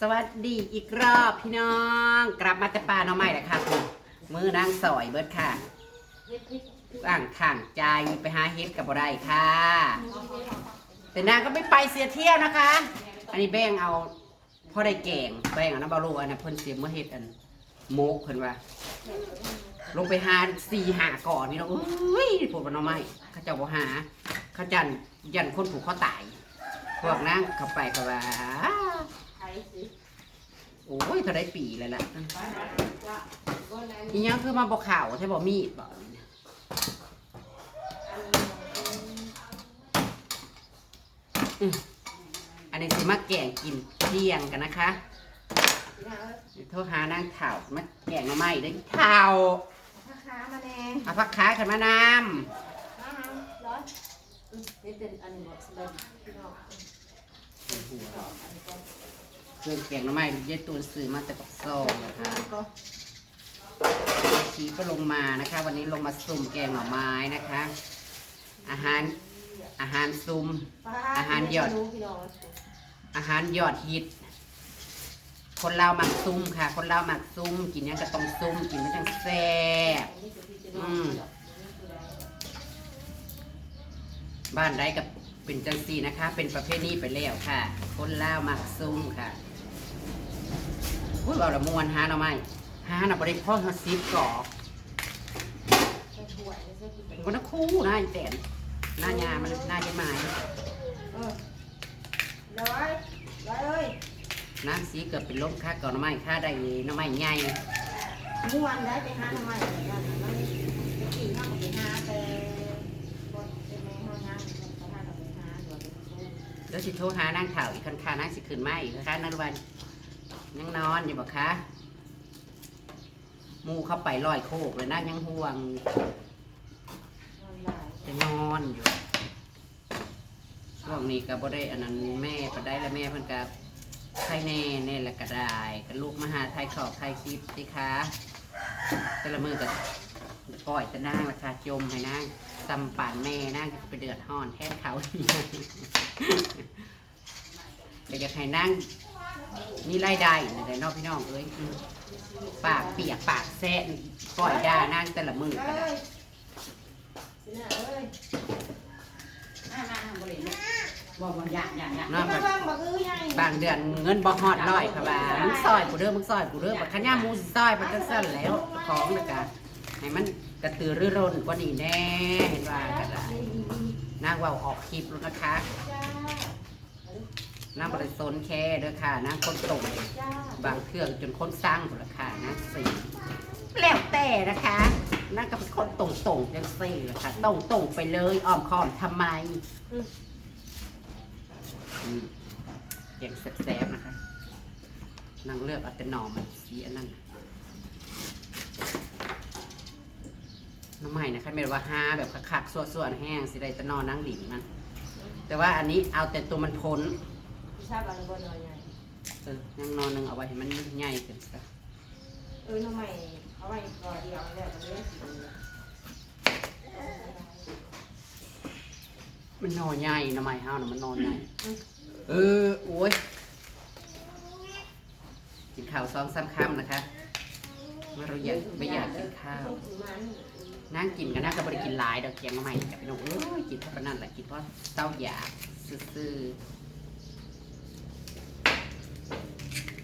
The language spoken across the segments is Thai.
สวัสดีอีกรอบพี่น้อง กลับมาแต่ป่าน้องใหม่แหละค่ะคุณมือนางสอยเบิดค่ะต่างทางใจไปหาเฮ็ดกับบ่ได้ค่ะ แต่นางก็ไม่ไปเสียเที่ยวนะคะ อันนี้แบ่งเอาพ่อได้แกงแบ่งเอาน้ำบาโลอันนั้นเพิ่นเสียเมื่อเฮ็ดอันโมกเพิ่นว่า ลงไปหาสี่หาก่อนพี่น้องเอ้ยปวดบนน้องไม้เขาเจ้าบ่หาเขาจันยันคนผูกเขาตายพวกนั่งเข้าไปก็ว่า โอ้ยเท่าได้ปีเลยล่ะอีหยังคือมาบอกข่าวใช่บอกมีดบอกอืมอันนี้สิมาแกงกินเที่ยงกันนะคะเดี๋ยวโทรหานางเถ่ามาแกงมาใหม่ได้อเถ่าพ่อค้ามาแน่เอาพักขาขึ้นมานร้อนนี่เป็นอันหมดเลยพี่น้องำ เครื่องแกงมาใหม่ยายตูนซื้อมาแต่ปักซองนะคะก็ชีก็ลงมานะคะ วันนี้ลงมาซุ่มแกงหน่อไม้นะคะ อาหารอาหารซุ่มอาหารหยอดพี่น้องอาหารยอดฮิต คนเราวหมักซุ่มค่ะ คนเราวหมักซุ่มกินหยังก็ต้องซุ่มกินไม่จังแซ่บอืมบ้านใดกับเป็นจังซีนะคะ เป็นประเภทนี้ไปแล้วค่ะ คนลาวหมักซุ่มค่ะ อุ้ยเอาละมวนหาหน่อไม้หาหน่อบริพ่อมาซีบกรอบถ้วยจะกินนคนนักคู่นะไอ้แตนหน้ายามันหน้าจะไม้เออร้อยร้อยเอ้ยน้ำสีเกือบเป็นลมค่าก่อนน่อไม้ค่าได้หน่อไม้ใหญ่ม่วนได้ไปหาทำไมมันมันไปกี่ห้าไปหาแต่คนเป็นแม่ห้องน้ำไปหาไปหาตัวเดี๋ยวสิโทรหานางข่าวอีกคันคานางสิขึ้นมาอีกนะคะนางวัน ยังนอนอยู่บอกคะมูเข้าไปลอยโคกเลยนายังห่วงจะนอนอยู่ช่วงนี้ก็บ่ได้อันนั้นแม่ก็ได้แล้วแม่เพิ่นก็ไทยแน่แน่ละก็ได้ก็ลูกมาหาไทยขอบไทยคลิปสิคะแต่ละมือก็ปล่อยจะนั่งราคาจมให้นั่งซำป่านแม่นั่งไปเดือดห้อนแทนเขาเดี๋ยวจะให้นั่ง นี่ไล่ได้นะเดี๋ยวนอกพี่น้องเอ้ยปากเปียกปากแซ่ปล่อยด่านั่งแต่ละมือก็ได้เอ้ยสิน่ะเอ้ยบอกว่าอยากอยากอยากมาน้องเบิ่งบักอื้อใหญ่บางเดือนเงินบ่ฮอดร้อยค่ะว่ามึงซอยกูเด้อมึงซอยกูเด้อบักขะย่ามูสิซอยไปจังซั่นแล้วของน่ะกะให้มันกระตือรือร้นกว่านี้แน่เห็นว่าก็ได้นางเว่าออกคลิปแล้วนะคะจ้า นางบ่ได้สนแค่เด้อค่ะนางคนตรงบางเครื่องจนคนสร้างพุ่นละค่ะนางสิแล้วแต่นะคะนางก็เป็นคนตรงๆจังซี่แหละค่ะตรงๆไปเลยอ้อมค้อมทำไมอย่างแซ่บๆนะคะนางเลือกเอาแต่หน่อมันสีอันนั้นน่ะน้ำใหม่นะคะไม่ว่าห้าแบบคักๆส่วนๆแห้งสิได้แต่นอนั่งดิ่งมันแต่ว่าอันนี้เอาแต่ตัวมันพ้น ทราบอะไรบ่น้อยใหญ่เออยังนอนหนึ่งเอาไว้ให้มันใหญ่ขึ้นซะเออทำไมเขาไว้ก่อเดียวแล้วมันเลี้ยงสีเหลืองมันนอนใหญ่น้ำใหม่ห้าวนะมันนอนใหญ่เออโอ้ยกินข้าวสองสามคำนะคะมาเราอยากไม่อยากกินข้าว มันนั่งกินกันนะก็บริกินหลายดอกเกียงมาใหม่กับพี่น้องเอ้ยกินเท่านั้นแหละกินเพราะเต้าอยากซื่อๆ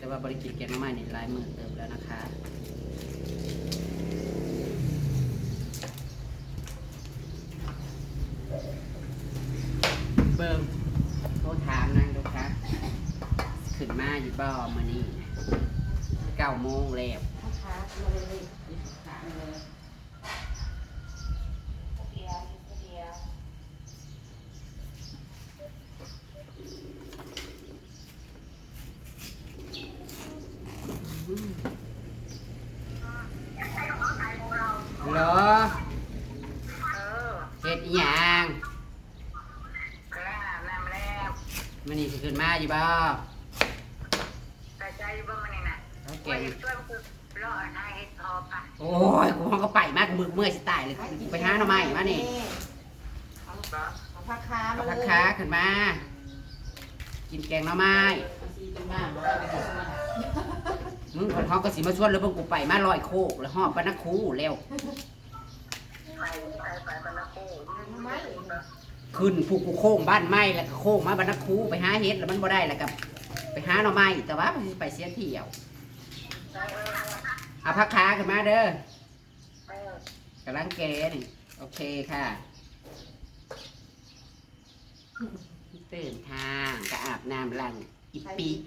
แต่ว่าบริกินแกงมาใหม่ในหลายหมื่นเติมแล้วนะคะเบิ่งโทรถามนางดูค่ะขึ้นมาอยู่บ่มานี่เก้าโมงแล้วพ่อค้ามาเลยเลยเลยอเฮ็ดอีหยัง แล้วน้ำแล้ว มันนี่สิขึ้นมาอยู่บ่ แต่ใจ อยู่บ้างมันนี่นะแล้วแกว่างจะช่วยกูรอให้ให้พอปะโอ้ยกูห้องก็ไปมากมึกเมื่อยสิตายเลยไปหาหน่อไม้มานี่เอาเอาผ้าค้าเอามาผักเลยค้าขึ้นมา กินแกงหน่อไม้เอาสีดีเป็นบ้าบ่ได้ไปชวนมึงคนเขาก็สิมาชวนแล้วเพิ่งกูไปมาลอยโคกแล้วหอบปะนักคูแล้ว ไปไปไปบรรณคูทำไมขึ้นผูกกูโค้งบ้านไม้แล้วก็โค้งมาบรรนักคูไปหาเฮ็ดแล้วมันบ่ได้แล้วก็ ไปหาหน่อไม้แต่ว่ามันไปเสียเที่ยวเอาพักขาขึ้นมาเด้อกำลังแกนี่โอเคค่ะตื่นทางก็อาบน้ำล้างอีปีก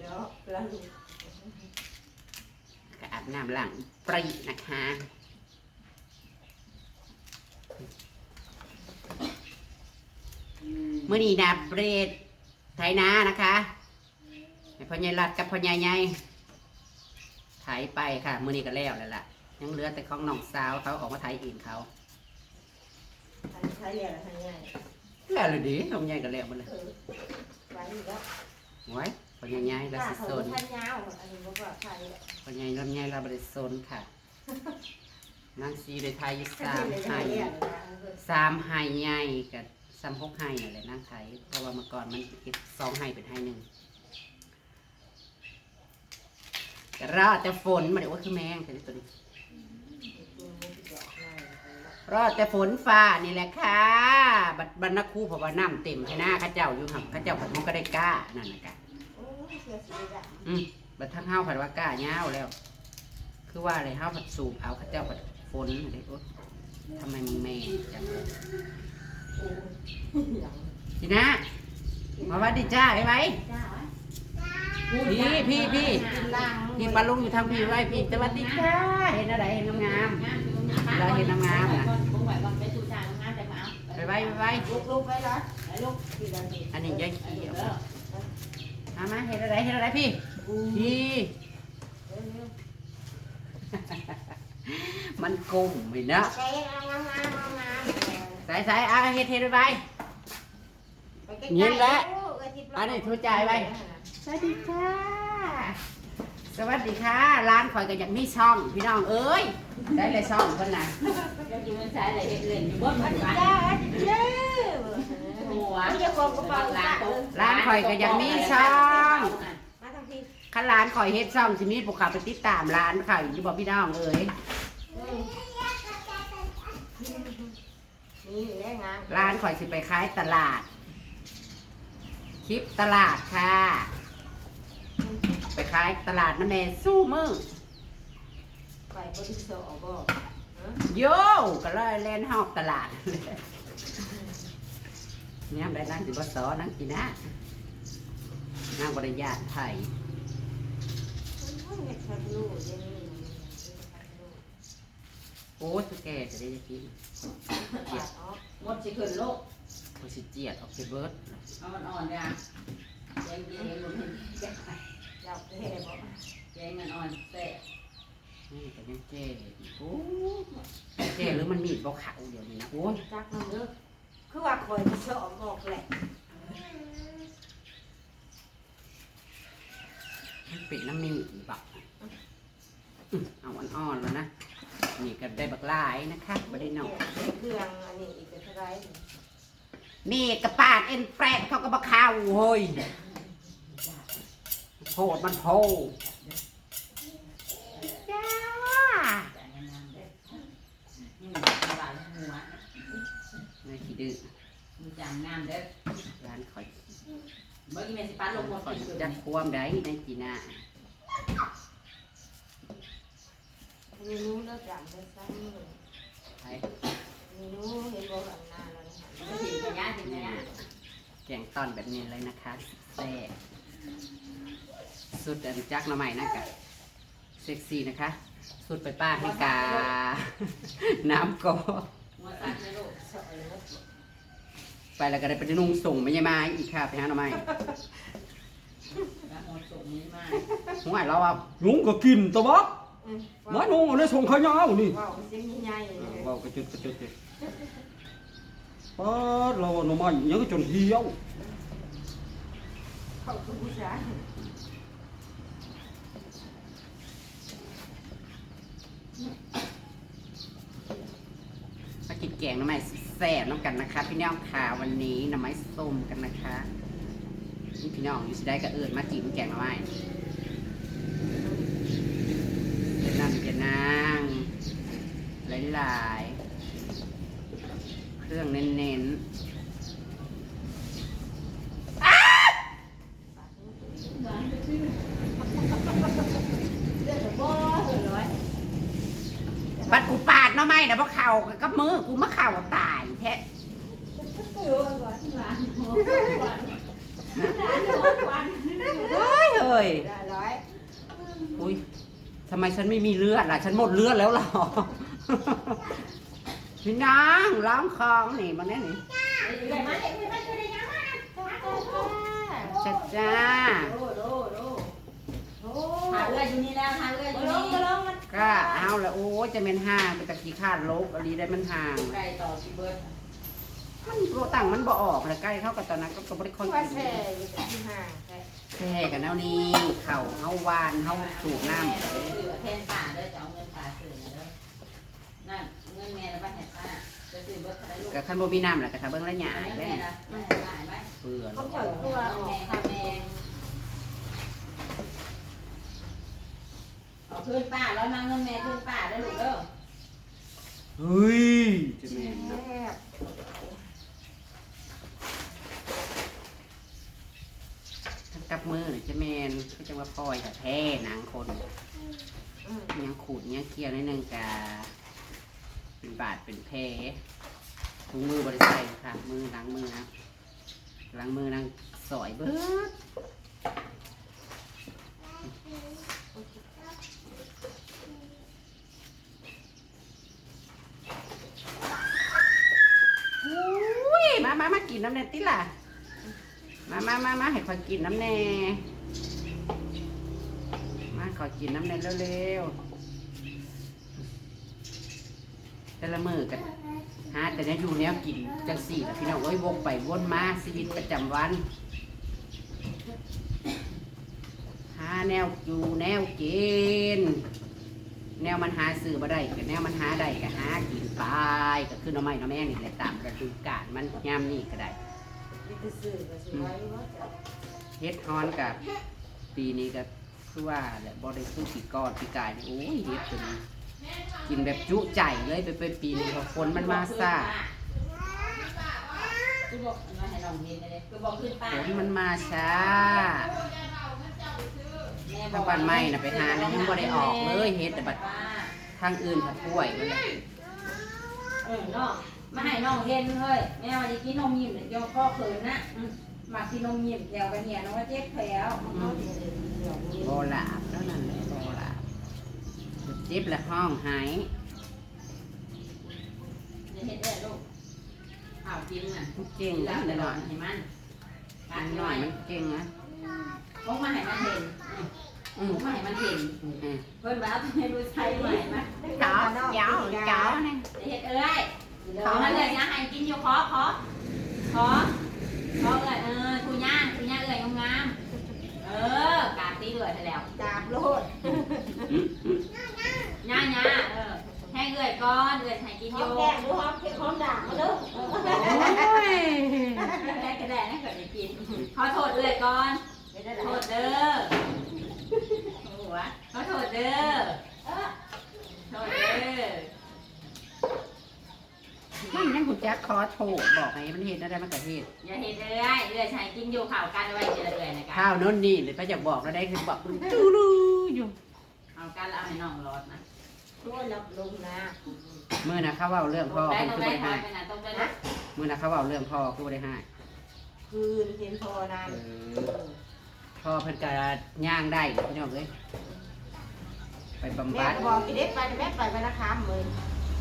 ก็อาบน้ำล้างปรีนะคะเมื่อนี้นะเบรดไถนานะคะ ให้พ่อใหญ่รัดกับพ่อใหญ่ใหญ่ไถไปค่ะ มื่อนี้ก็แล้วแล้วล่ะ ยังเหลือแต่ของน้องสาวเขาออกมาไถเองเขาใครใครเรียกอะไรใครใหญ่แล้วเลยดิน้องใหญ่ก็แล้วหมันเลยเออไว้อีกแล้วไว้พ่อใหญ่ใหญ่เราป้าสิเขาสนท่านยาวอันนี้บอกว่าใครพ่อใหญ่ลำใหญ่เราบริสนค่ะนางซีได้ไทยใครสามเลยไห้เรียกสามไห้ใหญ่กับสามหกไห้นั่นแหละนางไทยเพราะว่าเมื่อก่อนมันเก็บสองไห้เป็นไห้หนึ่ง กรอแต่ฝนมาเดี๋ยวว่าคือแมงแต่ตัวนี้รอแต่ฝนฟ้านี่แหละค่ะบัดบรรณคูเพราะว่าน้ำเต็มให้หน้าข้าเจ้าอยู่ห่ำข้าเจ้าผัดมันก็ได้กล้านั่นนะกะโอ้ยเสียสีดอืมบัดทั้งห้าวผัดว่ากล้าเงาวแล้ว คือว่าอะไรห้าวผัดสูบเอาข้าเจ้าผัดฝนอะไรโอ๊ยทำไมมึงแม่จังเลยำโอ้ยอย่างทีนะมาวัดดีจ้าไว้ไว้ พี่พี่พี่ลังพี่ปลาลุงอยู่ทางพี่ไว้พี่สวัสดีจ้าเห็นอะไรเห็นงามๆเราเห็นงามๆนะไปไว้ไปไว้ลูกลูกไว้เหรอไอ้ลูกที่ดันดีอันนี้ยายขี้เอามามาเห็นอะไรเห็นอะไรพี่พี่มันกลมเห็นเนาะใช้เอางามงามงามงามใส่ใส่เอาเฮ็ดเฮ็ดไปไปใกล้ๆอันนี้ทูจ่ายไว้ สวัสดีค่ะ สวัสดีค่ะ ร้านข่อยก็อยากมีช่องพี่น้องเอ้ย ได้เลยช่องคนน่ะจ้าจ้าหัวจะกองกระเป๋าละร้านข่อยก็อยากมีช่องมาทางที่คันร้านข่อยเฮ็ดช่องสิมีผู้ขับไปติดตามร้านข่อยอยู่บ่พี่น้องเอ้ยนี่แรงงานร้านข่อยสิไปขายตลาด คลิปตลาดค่ะ ไปขายตลาดน้ำแม่สู้มือไปบริสุทธิ์บ่โยก็เลยเล่นหอบตลาดเนี่ยได้นั่งสิบสอนั่งกินนะนั่งบริยาทไทยโอ้สแกจะได้กินหมดสิขึ้นโลกโอสิเจียดออกเซเบิร์ดเอามันอ่อนจ้ะ แจงดีให้ลุงเห็นแจงเราแค่บอกแจงมันอ่อนแต่นี่ก็ยังเจ๊อีกโอ้เจ๊หรือมันมีดบอขาเดี๋ยวนี้นะโอ้ยจักมันเด้อคือว่าคอยสอบออกแหละมันเป็นน้ำมีดบักอื้อเอาอ่อนๆแล้วนะ นี่ก็ได้บักลายนะคะไม่ได้หนอกเครื่องอันนี้อีกเท่าไรนี่กระปาดเอ็นแปรดเขาก็บักข้าวเฮ้ย โพดมันโพจ้าว่านี่มันหลายหัวในขี้ดื้อจางงามเด้อร้านคอยเมื่อกี้แม่สิปัดลงหมดคอยจักความได้ในจีน่ามีนู้เลิกอย่างเลิกซ้ำเลยไปมีนู้เห็นบอกอันนาแล้วนะสิขยะสิขยะแกงตอนแบบนี้เลยนะคะแซ่บ สุดอันจักหน่อใหม่นะกะเซ็กซี่นะคะ สุดไปป้าให้กา น้ำก็หัวตัดเลยลูกสอยแล้วไปแล้วก็ได้ไปนุ่งส่งไม่ใช่มาอีกค่ะไปหาหน่อไม้แล้วหมดสุกนี้มาหัวเราว่าลุงก็กินตะบักอืมน้อยนุ่งเอาได้ส่งขายาวนี่ว้าวเสียงใหญ่ๆเลยเว้ากระจุดกระจุดเลยป้าดเราหน่อไม้ยังก็จนเหี่ยว เขาคือผู้ชายมากินแกงหน่อไม้แซ่บน้ำกันนะคะ พี่น้องค่ะวันนี้หน่อไม้ส้มกันนะคะนี่พี่น้องอยู่สิได้ก็เอิญมาจิ้มแกงมาไว้เป็นน้ำเป็นนางหลายๆเครื่องเน้นๆ เรื่องบ่เออร้อย บัดกูปาดเนาะไม่นะเพราะเข่า กับมือกูมาเข่าตายแท้เออร้อยหลานหัวหวานเฮ้ยเฮ้ยได้ร้อยอุ้ยทำไมฉันไม่มีเลือดล่ะ ฉันหมดเลือดแล้วเหรอพี่นางล้างคองนี่มาแน่นี่เดี๋ยวมาเด็กไม่ได้ช่วยได้ยังมาจ้าจ้าโดโดโดโอ้หาเอื้อยอยู่นี่แล้วหาเอื้อยอมายู่ลงนี่มาลงมัน ก็เอาละโอ้ยจะเป็นห่างเป็นตะกี้ขาดลบอะไรได้มันห่าง ไก่ต่อสิเบิดมันโบตังมันบ่ออกเลยใกล้เข้ากับตอนนั้นก็ก็บริคอนว่ากินแช่อยู่ที่ห้าแช่แค่กันแล้วนี่เข่าเฮาวานเฮาสูบน้ำ ซื้อแทนป่าเด้อจะเอาเงินป่าซื้อนะเด้อนั่นเงินแม่แล้วบ้านแห่ป้าจะซื้อเบิดอะไรลูกกับขั้นบ่มีน้ำแหละกับทะเบิ้งและหยาแม่ได้นะแม่หายไหมเปื่อนเขาเปิดตัวออก แม่ทำ เองเอาคืนป้าแล้วมาเงินแม่คืนป้าได้ลูกเด้อเฮ้ยจะแม่นแนะทั้งกับมือจะแม่นก็จะว่าพลอยกับแท้นังคนยังขูดยังเคี้ยวนิดนึงกะเป็นบาดเป็นแผลถุงมือบริใส่ค่ะ มือล้างมือนะล้างมือนางสอยเบิดอุ้ยมามามากินน้ำแน่ติล่ะ มามาให้คอยกินน้ำแน่มาขอกินน้ำแน่เร็วๆแต่ละมือกันหาแต่เนี้ยอยู่เนี้ยกินจังสี่ล้วพี่น้องเอ้ยวกไปวนมาชีวิตประจำวัน หาแนวอยู่แนวกินแนวมันหาซื้อมาได้กับแนวมันหาได้ก็หากินไปก็คือหน้ำไม้น้ำแม่นี่แหละตามฤดูกาลมันยามนี่ก็ได้ นี่คือสื่อกับสื่อไว้ว่าจะเฮ็ดฮอนกับปีนี้ก็คือว่าแหละบ่ได้คือปีก่อนปีกายนี่โอ้ยเฮ็ดจนกินแบบจุใจเลยไปเป็นปีนี้เพราะฝนมันมาซ่าคือบอกมาให้น้องเห็นเลยคือบอกขึ้นป้าฝนมันมาช้าทางบ้านไม้น่ะไปหาแล้วยังบ่ได้ออกเลยเฮ็ดแต่บัดทางอื่นผัดป่วยมันแหละเออน้อง มาให้น้องเห็นเฮ้ยแม่ว่าจะกินนมยิ้มเนี่ยยอพ่อเขินนะอืมมากินนมยิ้มแถวกันเนี่ยน้องว่าเจ็บแผลวเขาเดี๋ยวเดี๋ยวเดี๋ยวนี้บ่หลาบแล้วนั่นแหละบ่หลาบเจ็บและห้องหายจะเห็นได้ลูกข่าวกินน่ะมันเก่งแล้นะวเดี๋เดี๋ยยววหน่อยให้มันการหหน่น่ออยยมันเก่งนะพกมาให้มันเห็นอืพมกมาให้มันเห็น อืมเพิ่นว่าให้รู้ใช้ใหม่มาจ๋อจ๋อจ๋อนี่จะเห็นเอ้ย ขอมาเลยนะให้กินอยู่ขอขอขอขอเอ้ยเออทูย่างทูย่างเอ้ยงามเออกาตีเอ้ยแล้วดาบโลดย่าย่างเออให้เอ้ยก่อนเอ้ยให้กินหออยู่มแก้มดูหอมเก็บหอมด่าบมาเด้อโอ้ยได้ก็ได้นะเกิดจะกินขอโทษเอ้ยก่อนโทษเด้อโอ้โหวขอโทษเด้อโทษเด้อ มันยังหุ่น จักขอโทษบอกให้มันเห็นอะไรมันก็เห็นอย่าเห็นเอ้ยเอ้ยชายกินอยู่ข่าวกันไว้เจอเอ้ยนะครัข้าวโน้นนี่เลยพระจะบอกเราได้คือบอกจูรูอยู่เอากันแล้วเอาให้น้องรอดนะช่วยรับลงนะเมื่อนะเขาเว่าเรื่องตพ่อกได้คือตกบ่ได้ได้ถอให้ยไปนะตกได้นะเมื่อนะเขาเว่าเรื่องพ่อคือบ่ได้ให้คืนเห็นพอนานเออพ่อเพิ่นก็ย่างได้พี่น้องเอ้ยไปบำแม่บัดบอกกินเด็กไปแม่ไปไปนะคามเลย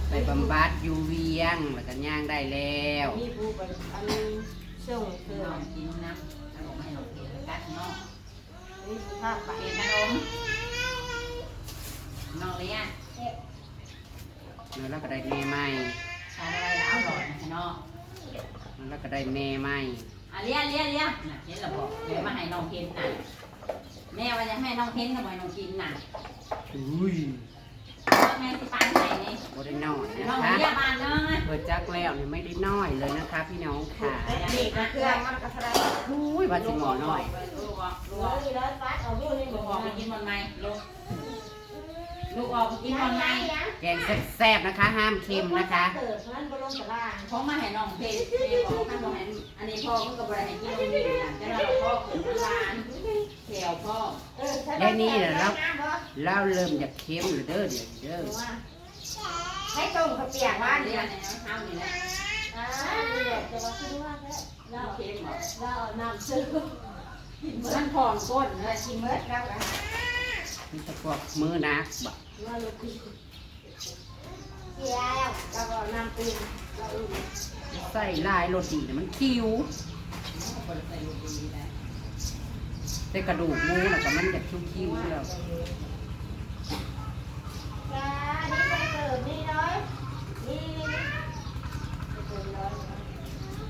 ไปบำบัดอยู่เวียงแล้วก็ย่างได้แล้วนี่ผู้ไปอันส่งเธอน้องกินน้ำขนมให้น้องกินกัดน้องนี่ภาพไปกินขนมน้องเลี้ยงแล้วก็ได้แม่ใหม่ทานอะไรแล้วเอาหลอดให้น้องแล้วก็ได้แม่ใหม่อะเลี้ยงเลี้ยงเลี้ยงน่ะเห็นแล้วบอกเดี๋ยวมาให้น้องเห็นน่ะแม่ว่าจะให้น้องเห็นทำไมน้องกินน่ะอุ้ย เอแม่สิปานไหนนี่บได้น้อยน้องนะคะเรียบานเลยเปิดจักแล้วเนี่ยไม่ได้น้อยเลยนะคะ พี่น้องค่ะเด็กนะเครื่องมันกระไรอุ้ยว่าสิหมอน้อยลูกออกลูกหัอวอกนี่เลยฟัดเอาอยู่ในหลูมูกออกไปกินบนไม้ลูกลูกออกไปกินบนไม้แกงแซ่บๆนะคะ ห้ามเค็มนะคะเกิดมันบ่ลงตารางเขามาให้น้องเพชรแม่บอกท่านบอกให้อันนี้พ่อมึงกับบริให้กินนมนี่นะจะได้พ่อขุนหลาน แถวพ่อเออแล้วนี่นะแล้วแล้วเริ่มจะเค็มเลยเด้อเดี๋ยวเด้อให้ต้มข้าเปียกบ้าว่านเรีเนี่ยน้ำเท้านี่แหละอ่านี่แหละจะว่าคือว่าเราเค็มบอเราเอาน้ำซื้อมันผ่อนก้นเลยชิมเมื่อแล้วกันมีแตะพวกมือนักบะว่าลูกพี่เกี่ยวเราก็น้ำตีนเราลูกใส่ลายโรตีเนี่ยมันคิ้วคนใส่ลูกดีแล้ วแต่กระดูกหมูน่ะก็มันจะคิ้วๆแล้วจ้านี่ไปเกิดนี่เลยนี่นี่ไปเกิดเลย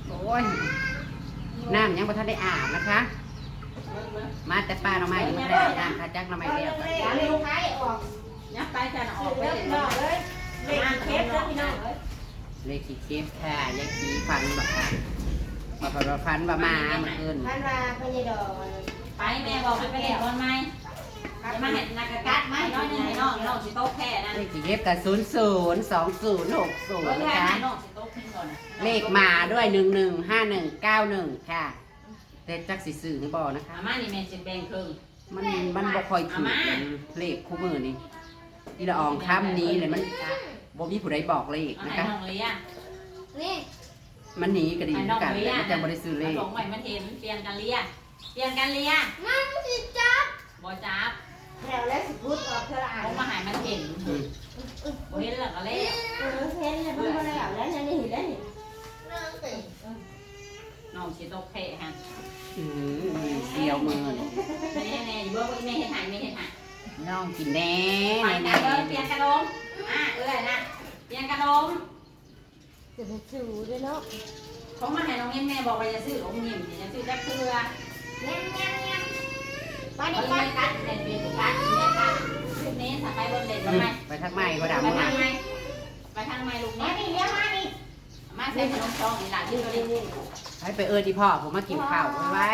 โอ้ยน้ำยังบ่ทันได้อาบนะคะ มาแต่ป้าเราไม่ยังไม่ได้อาบน้ำค่ะจักเราไม่เอาเรียกเลยเอาเลยไทยออกยับไปจะออออกกไปไปเลยเลยเลยเลขเคสแล้วพี่น้องเอ้ยเลขที่เคฟค่ะยายขีฟันบอกค่ะมาพอฟันว่ามาเมื่อคืน พันว่าพญดอก ไปแม่บอกไปไปเล่นบอลไหมจะมาเห็นนักกัดไหมน้อยนึงให้น้องน้องสิโต๊ะแค่นะเลขที่เคฟกับศูนย์ศูนย์สองศูนย์หกศูนเออย์แค่นะคะให้น้องสิโต๊ะขึ้นก่อนนะเลขมาด้วยหนึ่งหนึ่งห้าหนึ่งเก้าหนึ่งค่ะแต่จักสิสื่อหรือบ่นะคะ อาม่านี่แม่สิแบ่งครึ่ง มันมันบ่ค่อยถูกกันเลขคู่มือนี่อีละอองค่ำนี้เลยมันบ่มีผู้ใดบอกเลขเอานะให้คะ น้องเลียนี่มันหนีก็ดีให้เหมืน้อองนกันเลีแต่ยมันจะบ่ได้ซื้อเลขส่งใหม่มันเห็นเปลี่ยนกันเลีย เปลี่ยนกันเลียมันสิจับบ่จับแล้วแล้วสิพูดออกเธออ่าผนมมาหายมันเห็นอืมบ่เห็นแล้วก็เล่เออเห็นแล้วมันบ่แล้วแล้วนี่เห็นแล้วนี่น้องสิโต๊ะแค่ฮะอืมเสียวมือนี่แน่แน่อยู่ว่าแม่เห็นหายไม่เห็นหายน้องกินแน่ไปแน่นะแน่เออเปลี่ยนกระดมอะเออนะเปลี่ยนกระดมจะไปสู่ด้วยเนาะเขามาให้น้องเงี้ยแม่บอกว่าจะซื้อองค์นิ่มจะซื้อจักเทือแง่แง่แง่ไปไปนี่นี่ไปไปกัดเด็ดเปลี่ยนกัดเนี่ยกัดชุดนี้ถ้าไปบนเด็ดอืทำม ไมไปทักไม้ก็ดำไปมาทางไหนไปทางไหนลูกมานี้นี่ยมานี่มาใส่ขนมซองนี่หลานยืดเลยให้ไปเอิ้นที่พ่อผมมากินข้าวไว้ไว้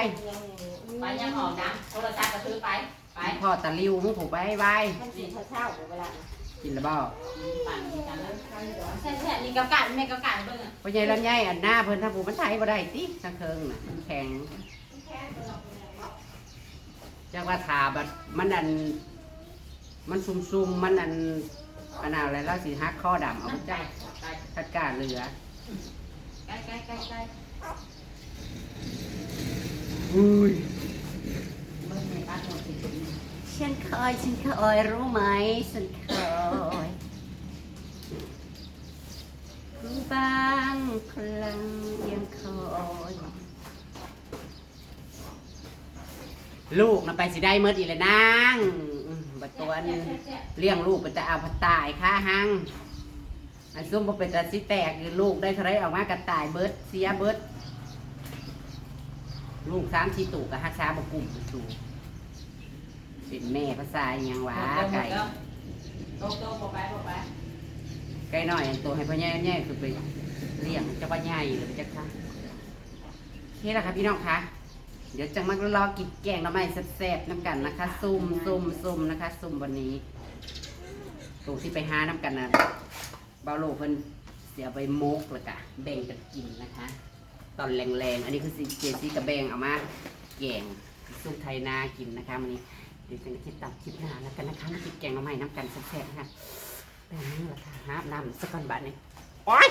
ไปยังหอมนะโทรศัพท์ก็ซื้อไป ไป พ่อตะลิวมึงผูกไว้ไว้มันเช้าๆเวลากินแล้วบ่ปั่นกันแล้วใช่ใช่นี่กำกัดแม่กำกัดเบิ่งพ่อใหญ่ลำไยอันหน้าเพิ่นถ้าผูมันไทยบ่ได้ติสังเคิงน่ะแข็ง จักว่าถาบัดมันอัน มันซุ่มๆมันอันอันอะไรแล้วสิฮักข้อดำเอาไปใจ้าคัดการเหลือใกล้ใกล้ใกล้ใกล้อุ้ยฉันคอยฉันคอยรู้ไหมฉันคอยบางครั้งยังคอย ลูกน่ะไปสิได้เมื่ออีเลยนางอืมบัดตัวอันเลี้ยงลูกเป็นแต่เอาพัดตายค่าหังอันซุ่มบ่เป็นแต่สิแตกคือลูกได้เท่าไรออกมากระตายเบิดเสียเบิด ลูกสามชีตุกกับฮักษาบกลุ่มสูเป็นแม่ภาษาอหยังหวาไก่โตโตพอไปพอไปไก่น้อยอันตัวให้พ่อใหญ่แย่คือไปเลี้ยงเจ้าพ่อใหญ่หรือจะค่ะนี่แหละค่ะพี่น้องคะ เดี๋ยวจะมารอกินแกงหน้ำไม้แซ่บๆน้ำกันนะคะซุ่มซุ่มซุ่มนะคะซุ่มวันนี้ตัวที่ไปหาน้ำกันนะเบาโลเพิ่นเสียไปโมกเลยกะแบ่งกันกินนะคะ ตอนแรงๆ อันนี้คือสีเจซีกับแบงเอามาแกงซุปไทยนากินนะคะวันนี้เดี๋ยวจะคิดตัดคลิปหน้าแล้วกันนะคะกินแกงหน้ำไม้น้ำกันแซ่บๆนะคะแบบนี้แหละค่ะหาน้ำสักก้อนบาทนี่โอ๊ย